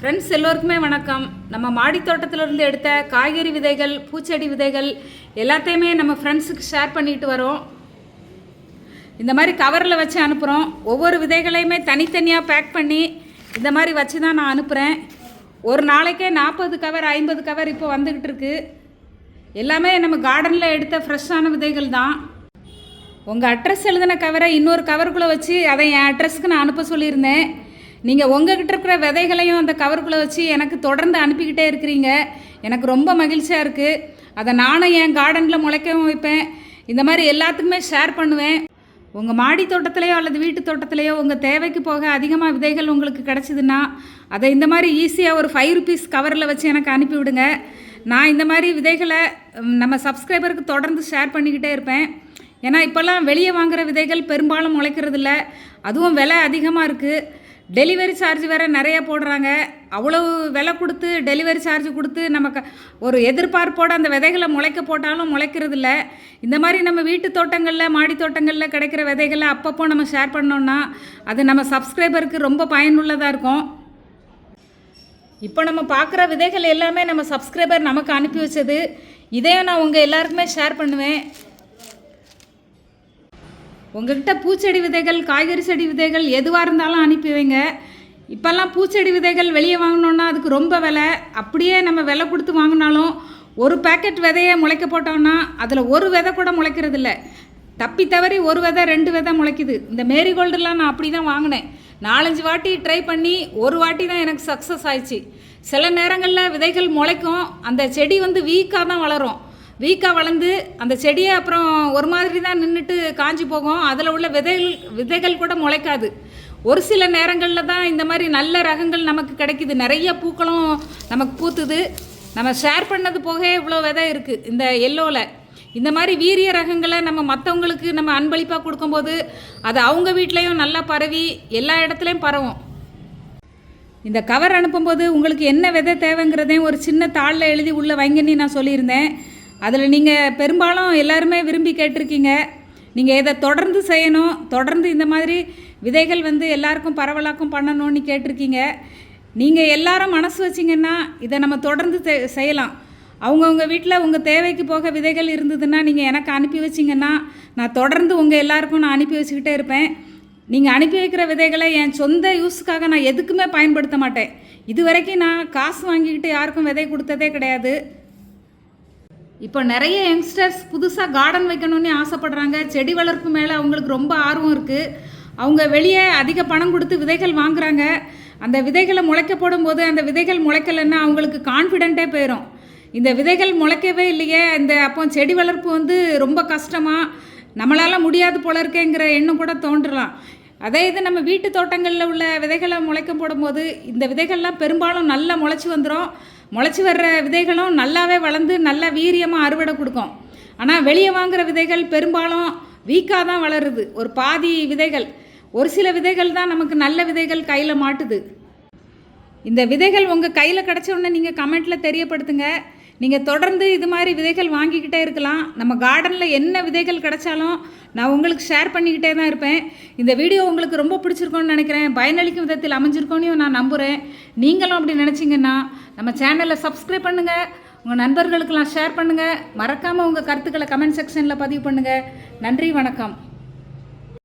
Friends எல்லோருக்குமே வணக்கம். நம்ம மாடி தோட்டத்திலிருந்து எடுத்த காய்கறி விதைகள் பூச்செடி விதைகள் எல்லாத்தையுமே நம்ம ஃப்ரெண்ட்ஸுக்கு ஷேர் பண்ணிட்டு வரோம். இந்த மாதிரி கவரில் வச்சு அனுப்புகிறோம் ஒவ்வொரு விதைகளையுமே தனித்தனியாக பேக் பண்ணி இந்த மாதிரி வச்சு தான் நான் அனுப்புகிறேன் ஒரு நாளைக்கே நாற்பது கவர் ஐம்பது கவர் இப்போ வந்துக்கிட்டு இருக்கு. எல்லாமே நம்ம கார்டனில் எடுத்த ஃப்ரெஷ்ஷான விதைகள் தான். உங்கள் அட்ரஸ் எழுதின கவரை இன்னொரு கவருக்குள்ளே வச்சு அதை என் அட்ரஸ்க்கு நான் அனுப்ப சொல்லியிருந்தேன். நீங்கள் உங்ககிட்ட இருக்கிற விதைகளையும் அந்த கவருக்குள்ளே வச்சு எனக்கு தொடர்ந்து அனுப்பிக்கிட்டே இருக்கிறீங்க. எனக்கு ரொம்ப மகிழ்ச்சியாக இருக்குது அதை நானும் என் கார்டனில் முளைக்கவும் வைப்பேன். இந்த மாதிரி எல்லாத்துக்குமே ஷேர் பண்ணுவேன். உங்கள் மாடி தோட்டத்திலையோ அல்லது வீட்டு தோட்டத்திலையோ உங்கள் தேவைக்கு போக அதிகமாக விதைகள் உங்களுக்கு கிடச்சிதுன்னா அதை இந்த மாதிரி ஈஸியாக ஒரு ஃபைவ் ருபீஸ் கவரில் வச்சு எனக்கு அனுப்பிவிடுங்க நான் இந்த மாதிரி விதைகளை நம்ம சப்ஸ்கிரைபருக்கு தொடர்ந்து ஷேர் பண்ணிக்கிட்டே இருப்பேன். ஏன்னா இப்போல்லாம் வெளியே வாங்குகிற விதைகள் பெரும்பாலும் முளைக்கிறதில்ல. அதுவும் விலை அதிகமாக இருக்குது டெலிவரி சார்ஜ் வேறு நிறைய போடுறாங்க. அவ்வளவு விலை கொடுத்து டெலிவரி சார்ஜ் கொடுத்து நமக்கு ஒரு எதிர்பார்ப்போடு அந்த விதைகளை முளைக்க போட்டாலும் முளைக்கிறதில்ல. இந்த மாதிரி நம்ம வீட்டு தோட்டங்களில் மாடி தோட்டங்களில் கிடைக்கிற விதைகளை அப்பப்போ நம்ம ஷேர் பண்ணோம்னா அது நம்ம சப்ஸ்கிரைபருக்கு ரொம்ப பயனுள்ளதாக இருக்கும். இப்போ நம்ம பார்க்குற விதைகள் எல்லாமே நம்ம சப்ஸ்கிரைபர் நமக்கு அனுப்பி வச்சது. இதையும் நான் உங்கள் எல்லாருக்குமே ஷேர் பண்ணுவேன். உங்ககிட்ட பூச்செடி விதைகள் காய்கறி செடி விதைகள் எதுவாக இருந்தாலும் அனுப்பி வைங்க. இப்போல்லாம் பூச்செடி விதைகள் வெளியே வாங்கினோன்னா அதுக்கு ரொம்ப விலை. அப்படியே நம்ம விலை கொடுத்து வாங்கினாலும் ஒரு பேக்கெட் விதையை முளைக்க போட்டோம்னா அதில் ஒரு விதை கூட முளைக்கிறதில்ல தப்பி தவறி ஒரு விதை ரெண்டு விதை முளைக்குது. இந்த மேரிகோல்டுலாம் நான் அப்படி தான் வாங்கினேன். நாலஞ்சு வாட்டி ட்ரை பண்ணி ஒரு வாட்டி தான் எனக்கு சக்ஸஸ் ஆயிடுச்சு. சில நேரங்களில் விதைகள் முளைக்கும். அந்த செடி வந்து வீக்காக தான் வளரும். வீக்காக வளர்ந்து அந்த செடியை அப்புறம் ஒரு மாதிரி தான் நின்றுட்டு காஞ்சி போகும். அதில் உள்ள விதைகள் விதைகள் கூட முளைக்காது. ஒரு சில நேரங்களில் தான் இந்த மாதிரி நல்ல ரகங்கள் நமக்கு கிடைக்குது. நிறைய பூக்களும் நமக்கு பூத்துது. நம்ம ஷேர் பண்ணது போக இவ்வளோ விதை இருக்குது இந்த எல்லோவில் இந்த மாதிரி வீரிய ரகங்களை நம்ம மற்றவங்களுக்கு நம்ம அன்பளிப்பாக கொடுக்கும்போது அது அவங்க வீட்லேயும் நல்லா பரவி எல்லா இடத்துலையும் பரவும். இந்த கவர் அனுப்பும்போது உங்களுக்கு என்ன விதை தேவைங்கிறதையும் ஒரு சின்ன தாளில் எழுதி உள்ளே வைங்கன்னு நான் சொல்லியிருந்தேன். அதில் நீங்கள் பெரும்பாலும் எல்லாருமே விரும்பி கேட்டிருக்கீங்க. நீங்கள் இதை தொடர்ந்து செய்யணும் தொடர்ந்து இந்த மாதிரி விதைகள் வந்து எல்லாருக்கும் பரவலாக்கும் பண்ணணும்னு கேட்டிருக்கீங்க. நீங்கள் எல்லாரும் மனசு வச்சிங்கன்னா இதை நம்ம தொடர்ந்து செ- செய்யலாம். அவங்கவுங்க வீட்டில் உங்கள் தேவைக்கு போக விதைகள் இருந்ததுன்னா நீங்கள் எனக்கு அனுப்பி வச்சிங்கன்னா நான் தொடர்ந்து உங்கள் எல்லாருக்கும் நான் அனுப்பி வச்சுக்கிட்டே இருப்பேன். நீங்கள் அனுப்பி வைக்கிற விதைகளை என் சொந்த யூஸுக்காக நான் எதுக்குமே பயன்படுத்த மாட்டேன். இது வரைக்கும் நான் காசு வாங்கிக்கிட்டு யாருக்கும் விதை கொடுத்ததே கிடையாது. இப்போ நிறைய யங்ஸ்டர்ஸ் புதுசாக கார்டன் வைக்கணும்னு ஆசைப்படுறாங்க. செடி வளர்ப்பு மேலே அவங்களுக்கு ரொம்ப ஆர்வம் இருக்குது அவங்க வெளியே அதிக பணம் கொடுத்து விதைகள் வாங்குறாங்க. அந்த விதைகளை முளைக்க போடும்போது அந்த விதைகள் முளைக்கலைன்னா அவங்களுக்கு கான்ஃபிடென்ட்டே போயிடும் இந்த விதைகள் முளைக்கவே இல்லையே. இந்த அப்போ செடி வளர்ப்பு வந்து ரொம்ப கஷ்டமாக நம்மளால் முடியாது போல இருக்கேங்கிற எண்ணம் கூட தோன்றலாம். அதே இது நம்ம வீட்டு தோட்டங்களில் உள்ள விதைகளை முளைக்க போடும்போது இந்த விதைகள்லாம் பெரும்பாலும் நல்லா முளைச்சி வந்துடும் முளைச்சி வர்ற விதைகளும் நல்லாவே வளர்ந்து நல்ல வீரியமாக அறுவடை கொடுக்கும். ஆனால் வெளியே வாங்குகிற விதைகள் பெரும்பாலும் வீக்காக தான் வளருது. ஒரு பாதி விதைகள் ஒரு சில விதைகள் தான் நமக்கு நல்ல விதைகள் கையில் மாட்டுது. இந்த விதைகள் உங்கள் கையில் கிடச்ச உடனே நீங்கள் கமெண்ட்டில் தெரியப்படுத்துங்க. நீங்கள் தொடர்ந்து இது மாதிரி விதைகள் வாங்கிக்கிட்டே இருக்கலாம். நம்ம கார்டனில் என்ன விதைகள் கிடைச்சாலும் நான் உங்களுக்கு ஷேர் பண்ணிக்கிட்டே தான் இருப்பேன். இந்த வீடியோ உங்களுக்கு ரொம்ப பிடிச்சிருக்கோன்னு நினைக்கிறேன். பயனளிக்கும் விதத்தில் அமைஞ்சிருக்கோன்னு நான் நம்புகிறேன் நீங்களும் அப்படி நினச்சிங்கன்னா நம்ம சேனலை சப்ஸ்கிரைப் பண்ணுங்கள் உங்கள் நண்பர்களுக்கெல்லாம் ஷேர் பண்ணுங்கள் மறக்காமல் உங்கள் கருத்துக்களை கமெண்ட் செக்ஷனில் பதிவு பண்ணுங்கள் நன்றி வணக்கம்.